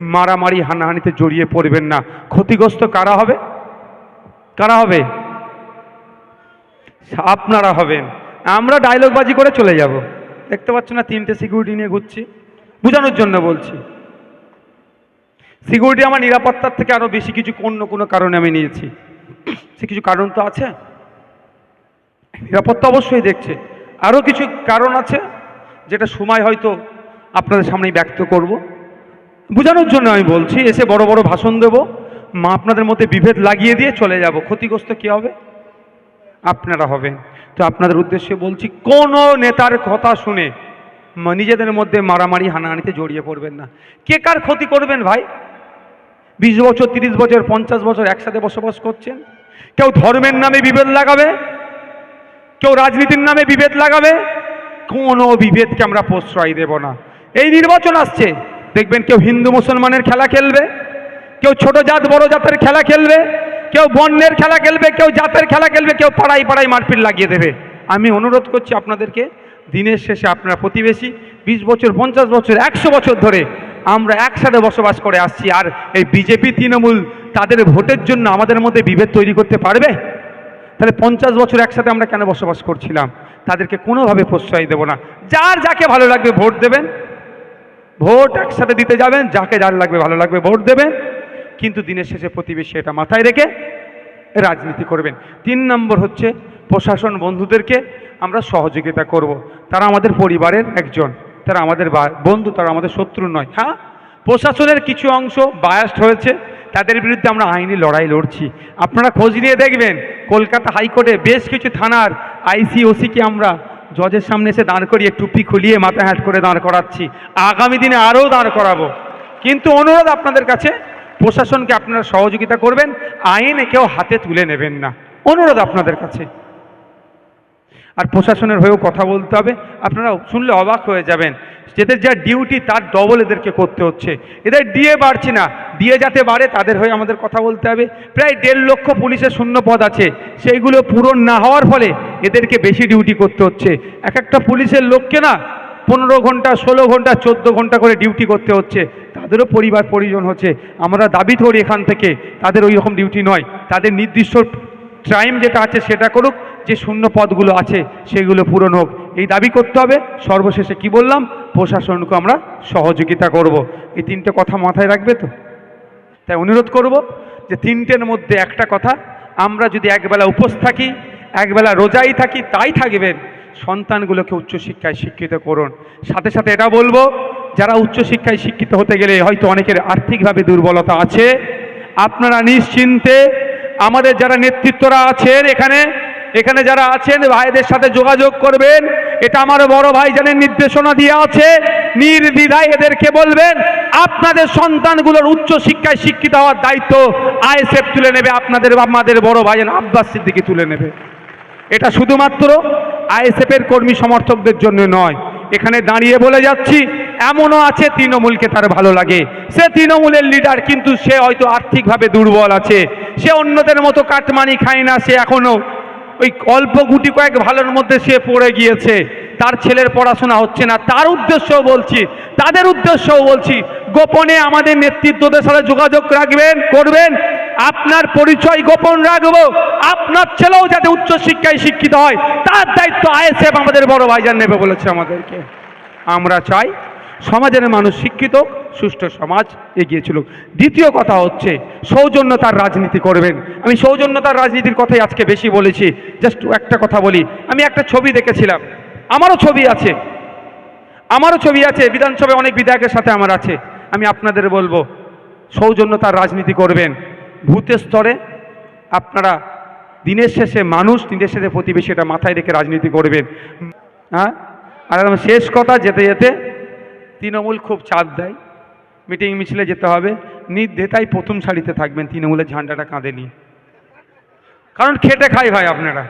মারামারি হানাহানিতে জড়িয়ে পড়বেন না। ক্ষতিগ্রস্ত কারা হবে? কারা হবে? আপনারা হবেন। আমরা ডায়লগবাজি করে চলে যাব। দেখতে পাচ্ছ না, তিনটে সিকিউরিটি নিয়ে ঘুরছি। বোঝানোর জন্য বলছি। সিকিউরিটি আমার নিরাপত্তার থেকে আরও বেশি কিছু অন্য কোনো কারণে আমি নিয়েছি। সে কিছু কারণ তো আছে। নিরাপত্তা অবশ্যই দেখছে। আরও কিছু কারণ আছে যেটা সময় হয়তো আপনাদের সামনেই ব্যক্ত করব। বোঝানোর জন্য আমি বলছি, এসে বড় বড় ভাষণ দেব, মা আপনাদের মধ্যে বিভেদ লাগিয়ে দিয়ে চলে যাব। ক্ষতিগ্রস্ত কী হবে? আপনারা হবেন। তো আপনাদের উদ্দেশ্যে বলছি, কোনো নেতার কথা শুনে নিজেদের মধ্যে মারামারি, হানাহানিতে জড়িয়ে পড়বেন না। কে কার ক্ষতি করবেন ভাই? বিশ বছর, তিরিশ বছর, পঞ্চাশ বছর একসাথে বসবাস করছেন? কেউ ধর্মের নামে বিভেদ লাগাবে? কেউ রাজনীতির নামে বিভেদ লাগাবে? কোনো বিভেদকে আমরা প্রশ্রয় দেব না। এই নির্বাচন আসছে। দেখবেন কেউ হিন্দু মুসলমানের খেলা খেলবে, কেউ ছোট জাত, বড় জাতের খেলা খেলবে, কেউ বন্যের খেলা খেলবে, কেউ জাতের খেলা খেলবে, কেউ পাড়ায় পাড়ায় মারপিট লাগিয়ে দেবে। আমি অনুরোধ করছি আপনাদেরকে, দিনের শেষে আপনারা প্রতিবেশী, বিশ বছর, পঞ্চাশ বছর, একশো বছর ধরে আমরা একসাথে বসবাস করে আসছি, আর এই বিজেপি, তৃণমূল তাদের ভোটের জন্য আমাদের মধ্যে বিভেদ তৈরি করতে পারবে? তাহলে পঞ্চাশ বছর একসাথে আমরা কেন বসবাস করছিলাম? তাদেরকে কোনোভাবে প্রশ্রয় দেব না। যার যাকে ভালো লাগবে ভোট দেবেন। ভোট একসাথে দিতে যাবেন, যাকে যার লাগবে, ভালো লাগবে, ভোট দেবেন। কিন্তু দিনের শেষে প্রতিবেশী এটা মাথায় রেখে রাজনীতি করবেন। তিন নম্বর হচ্ছে প্রশাসন বন্ধুদেরকে আমরা সহযোগিতা করব। তারা আমাদের পরিবারের একজন, তারা আমাদের বন্ধু, তারা আমাদের শত্রু নয়। হ্যাঁ? প্রশাসনের কিছু অংশ বায়াস্ট হয়েছে, তাদের বিরুদ্ধে আমরা আইনি লড়াই লড়ছি। আপনারা খোঁজ নিয়ে দেখবেন, কলকাতা হাইকোর্টে বেশ কিছু থানার আইসি ওসিকে আমরা জজের সামনে এসে দাঁড় করিয়ে টুপি খুলিয়ে মাথা হ্যাট করে দাঁড় করাচ্ছি। আগামী দিনে আরও দাঁড় করাবো। কিন্তু অনুরোধ আপনাদের কাছে, প্রশাসনকে আপনারা সহযোগিতা করবেন, আইনে কেউ হাতে তুলে নেবেন না। অনুরোধ আপনাদের কাছে। আর প্রশাসনের হয়েও কথা বলতে হবে। আপনারা শুনলে অবাক হয়ে যাবেন। এদের যা ডিউটি তার ডবল এদেরকে করতে হচ্ছে। এদের ডিএ বাড়ছে না। ডিএ যাতে বাড়ে, তাদের হয়ে আমাদের কথা বলতে হবে। প্রায় দেড় লক্ষ পুলিশের শূন্য পদ আছে। সেইগুলো পূরণ না হওয়ার ফলে এদেরকে বেশি ডিউটি করতে হচ্ছে। এক একটা পুলিশের লোককে না পনেরো ঘণ্টা, ষোলো ঘণ্টা, চোদ্দ ঘণ্টা করে ডিউটি করতে হচ্ছে। তাদেরও পরিবার পরিজন হচ্ছে। আমরা দাবি করি এখান থেকে, তাদের ওই রকম ডিউটি নয়। তাদের নির্দিষ্ট টাইম যেটা আছে সেটা করুক, যে শূন্য পদগুলো আছে, সেগুলো পূরণ হোক। এই দাবি করতে হবে। সর্বশেষে কি বললাম? প্রশাসনকে আমরা সহযোগিতা করব। এই তিনটে কথা মাথায় রাখবে তো? তাই অনুরোধ করব যে তিনটের মধ্যে একটা কথা, আমরা যদি একবেলা উপোস থাকি, একবেলা রোজাই থাকি, তাই থাকবেন। সন্তানগুলোকে উচ্চশিক্ষায় শিক্ষিত করুন। সাথে সাথে এটা বলব, যারা উচ্চশিক্ষায় শিক্ষিত হতে গেলে হয়তো অনেকের আর্থিকভাবে দুর্বলতা আছে। আপনারা নিশ্চিন্তে আমাদের যারা নেতৃত্বরা আছেন এখানে এখানে যারা আছেন, ভাইদের সাথে যোগাযোগ করবেন। এটা আমার বড় ভাই জানেন নির্দেশনা দিয়ে আছে। নির্দ্বিধায় এদেরকে বলবেন, আপনাদের সন্তানগুলোর উচ্চ শিক্ষায় শিক্ষিত হওয়ার দায়িত্ব আইএসএফ তুলে নেবে, আপনাদের আমাদের বড় ভাই আব্বাস সিদ্দিকি তুলে নেবে। এটা শুধুমাত্র আইএসএফের কর্মী সমর্থকদের জন্য নয়। এখানে দাঁড়িয়ে বলে যাচ্ছি, এমনও আছে তৃণমূলকে তার ভালো লাগে। সে তৃণমূলের লিডার কিন্তু সে হয়তো আর্থিকভাবে দুর্বল আছে। সে অন্যদের মতো কাটমানি খায় না, সে এখনও ওই অল্প গুটি কয়েক ভালোর মধ্যে সে পড়ে গিয়েছে। তার ছেলের পড়াশোনা হচ্ছে না। তার উদ্দেশ্যও বলছি, তাদের উদ্দেশ্যও বলছি, গোপনে আমাদের নেতৃত্বদের সাথে যোগাযোগ রাখবেন, করবেন। আপনার পরিচয় গোপন রাখব। আপনার ছেলেও যাতে উচ্চশিক্ষায় শিক্ষিত হয়, তার দায়িত্ব আইএসএফ আমাদের বড় ভাইজান নেবে বলেছে আমাদেরকে। আমরা চাই সমাজের মানুষ শিক্ষিত, সুষ্ঠু সমাজ এগিয়ে চলুক দ্বিতীয় কথা হচ্ছে, সৌজন্যতার রাজনীতি করবেন। আমি সৌজন্যতার রাজনীতির কথাই আজকে বেশি বলেছি। জাস্ট একটা কথা বলি, আমি একটা ছবি দেখেছিলাম। আমারও ছবি আছে। আমারও ছবি আছে, বিধানসভায় অনেক বিধায়কের সাথে আমার আছে। আমি আপনাদের বলব, সৌজন্যতার রাজনীতি করবেন। ভূতের স্তরে আপনারা দিনের শেষে মানুষ, দিনের শেষে প্রতিবেশী এটা মাথায় রেখে রাজনীতি করবেন। হ্যাঁ আর শেষ কথা যেতে যেতে তৃণমূল খুব চাপ দেয়। মিটিং মিছিলে যেতে হবে। নির্দেতাই প্রথম সারিতে থাকবেন তৃণমূলের ঝান্ডাটা কাঁধে নিয়ে। কারণ খেটে খাই ভাই আপনারা।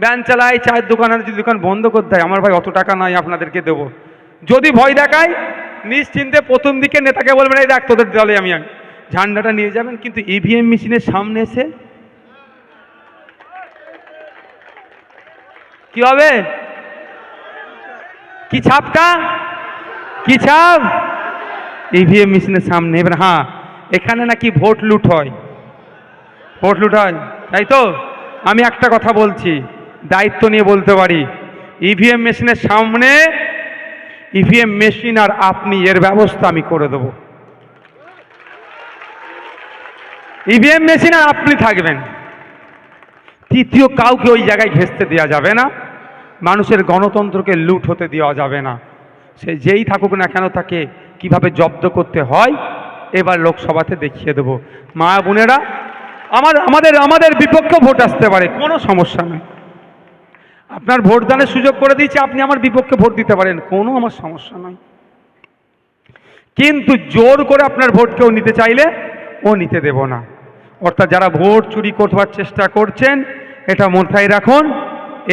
ব্যান চালায়, চায়ের দোকান আর যদি দোকান বন্ধ করতে হয় আমার ভাই অত টাকা নাই আপনাদেরকে দেবো। যদি ভয় দেখায়, নিশ্চিন্তে প্রথম দিকে নেতাকে বলবেন, এই দেখ তোদের দলে আমি আমি ঝান্ডাটা নিয়ে যাবেন, কিন্তু ইভিএম মেশিনের সামনে এসে কি হবে? কি ছাপটা? কি ছাপ ইভিএম মেশিনের সামনে। এবার হ্যাঁ এখানে নাকি ভোট লুট হয়। ভোট লুট হয়। তাই তো? আমি একটা কথা বলছি, দায়িত্ব নিয়ে বলতে পারি। ইভিএম মেশিনের সামনে ইভিএম মেশিন আর আপনি, এর ব্যবস্থা আমি করে দেবো। ইভিএম মেশিন আর আপনি থাকবেন। তৃতীয় কাউকে ওই জায়গায় ঘেঁচতে দেওয়া যাবে না। মানুষের গণতন্ত্রকে লুট হতে দেওয়া যাবে না। সে যেই থাকুক না কেন তাকে কীভাবে জব্দ করতে হয়, এবার লোকসভাতে দেখিয়ে দেবো। মা বোনেরা আমার আমাদের আমাদের বিপক্ষে ভোট আসতে পারে, কোনো সমস্যা নেই আপনার ভোট দানের সুযোগ করে দিয়েছে, আপনি আমার বিপক্ষে ভোট দিতে পারেন, কোনো আমার সমস্যা নয়। কিন্তু জোর করে আপনার ভোট কেউ নিতে চাইলে, ও নিতে দেব না। অর্থাৎ যারা ভোট চুরি করবার চেষ্টা করছেন, এটা মাথায় রাখুন।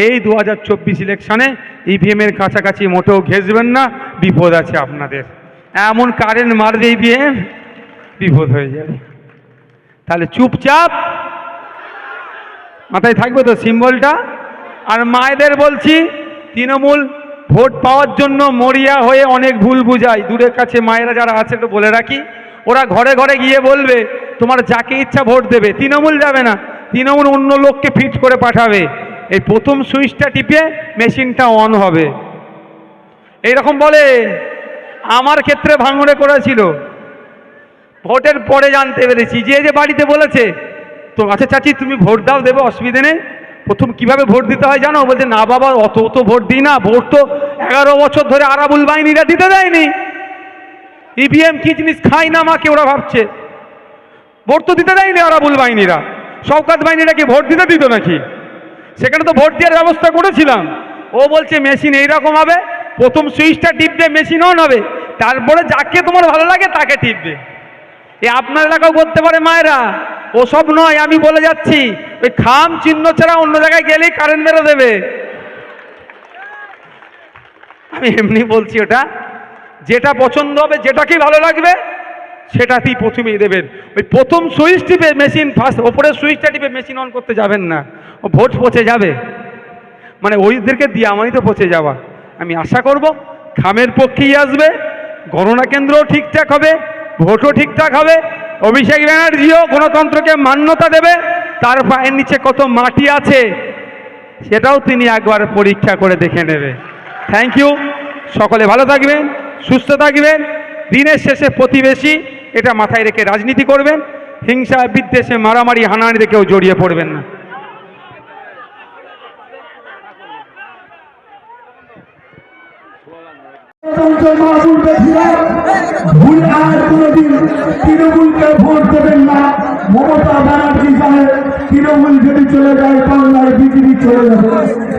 এই দু হাজার চব্বিশ ইলেকশনে ইভিএমের কাছাকাছি মোটেও ঘেসবেন না, বিপদ আছে আপনাদের। এমন কারেন্ট মারবে ইভিএম বিপদ হয়ে যাবে। তাহলে চুপচাপ মাথায় থাকবে তো সিম্বলটা? আর মায়েদের বলছি, তৃণমূল ভোট পাওয়ার জন্য মরিয়া হয়ে অনেক ভুল বুঝায়। দূরের কাছে মায়েরা যারা আছে একটু বলে রাখি, ওরা ঘরে ঘরে গিয়ে বলবে, তোমার যাকে ইচ্ছা ভোট দেবে। তৃণমূল যাবে না। তৃণমূল অন্য লোককে ফিট করে পাঠাবে। এই প্রথম সুইচটা টিপে মেশিনটা অন হবে। এইরকম বলে, আমার ক্ষেত্রে ভাঙড়ে করেছিল। ভোটের পরে জানতে পেরেছি। যে যে বাড়িতে বলেছে, তো আচ্ছা চাচি, তুমি ভোট দাও, দেবে, অসুবিধে নেই। প্রথম কীভাবে ভোট দিতে হয় জানো? বলছে, না বাবা, অত অত ভোট দিই না। ভোট তো এগারো বছর ধরে আরাবুল বাহিনীরা দিতে দেয়নি। ইভিএম কি জিনিস খাই না মাকে ওরা ভাবছে? ভোট তো দিতে দেয়নি আরাবুল বাহিনীরা। শওকাত বাহিনীরা কি ভোট দিতে দিত নাকি? সেখানে তো ভোট দেওয়ার ব্যবস্থা করেছিলাম। ও বলছে, মেশিন এইরকম হবে, প্রথম সুইচটা টিপবে মেশিন অন হবে, তারপরে যাকে তোমার ভালো লাগে তাকে টিপবে। এ আপনার এলাকাও করতে পারে, মায়েরা ওসব নয়, আমি বলে যাচ্ছি, ওই খাম চিহ্ন ছাড়া অন্য জায়গায় গেলেই কারেন্ট মেরে দেবে। আমি এমনি বলছি ওটা, যেটা পছন্দ হবে, যেটাকেই ভালো লাগবে সেটাতেই প্রথমেই দেবেন? ওই প্রথম সুইচ টিপে মেশিন ফার্স্ট ওপরের সুইচটা টিপে মেশিন অন করতে যাবেন না। ও ভোট পচে যাবে। মানে ওইদেরকে দিয়ে আমারই তো পচে যাওয়া। আমি আশা করব খামের পক্ষেই আসবে, গণনা কেন্দ্রও ঠিকঠাক হবে, ভোটও ঠিকঠাক হবে, অভিষেক ব্যানার্জিও গণতন্ত্রকে মান্যতা দেবে, তার পায়ের নিচে কত মাটি আছে, সেটাও তিনি একবার পরীক্ষা করে দেখে নেবে। থ্যাংক ইউ সকলে ভালো থাকবেন, সুস্থ থাকবেন। দিনের শেষে প্রতিবেশী এটা মাথায় রেখে রাজনীতি করবেন, হিংসা, বিদ্বেষে, মারামারি, হানাহানিতে কেউ জড়িয়ে পড়বেন না। তৃণমূল যদি চলে যায়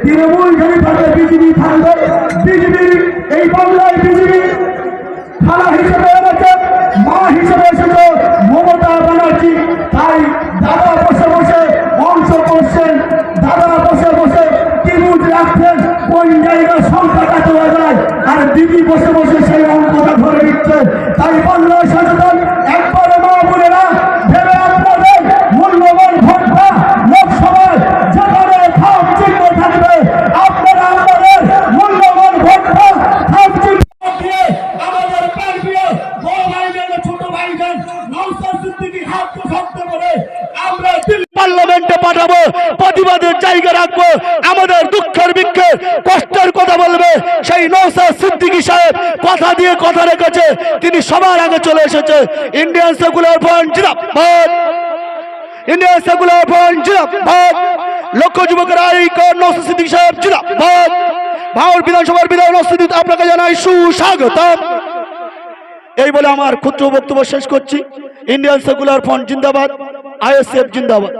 তৃণমূল যদি থাকে, বিজেপি থাকবে বিজেপি এই বিজেপি খালা হিসেবে এনেছে মা হিসেবে এসেছে মমতা ব্যানার্জি তাই দাদা বসে বসে অংশ করছেন দাদা বসে বসে ত্রিভুজ রাখছেন কোন জায়গায় সংখ্যা কাটা যায় আর দিদি বসে বসে সেই অঙ্কটা ধরে দিচ্ছে তাই বাংলা সচেতন, একবারে মা বোনেরা ভেবে আপনাদের মূল্যবান ভোটটা লোকসভায় যেখানে থাম চিহ্ন থাকবে, আপনারা আপনাদের মূল্যবান ভোটটা থাম চিহ্ন দিয়ে আমাদের প্রাণপ্রিয় বড় ও ছোট ভাইজান নৌসার সিদ্দিকি হাতকে শক্ত করে আমরা দিল্লি পার্লামেন্টে পাঠাবো প্রতিবাদের জায়গা রাখব আমাদের দুঃখের বিক্ষের কষ্টের কথা বলবে সেই নৌসাদ সিদ্দিকী সাহেব কথা দিয়ে রেখেছে তিনি সবার আগে চলে এসেছে। ইন্ডিয়ান সেকুলার ফ্রন্ট জিন্দাবাদ। ইন্ডিয়ান সেকুলার ফ্রন্ট জিন্দাবাদ। লক্ষ যুবকের আইকন নৌসাদ সিদ্দিকী সাহেব, জিন্দাবাদ। ভারত বিধানসভার নৌসাদ সিদ্দিকী, আপনাকে জানাই সুস্বাগতম। এই বলে আমার ক্ষুদ্র বক্তব্য শেষ করছি। ইন্ডিয়ান সেকুলার ফ্রন্ট জিন্দাবাদ। আইএসএফ জিন্দাবাদ।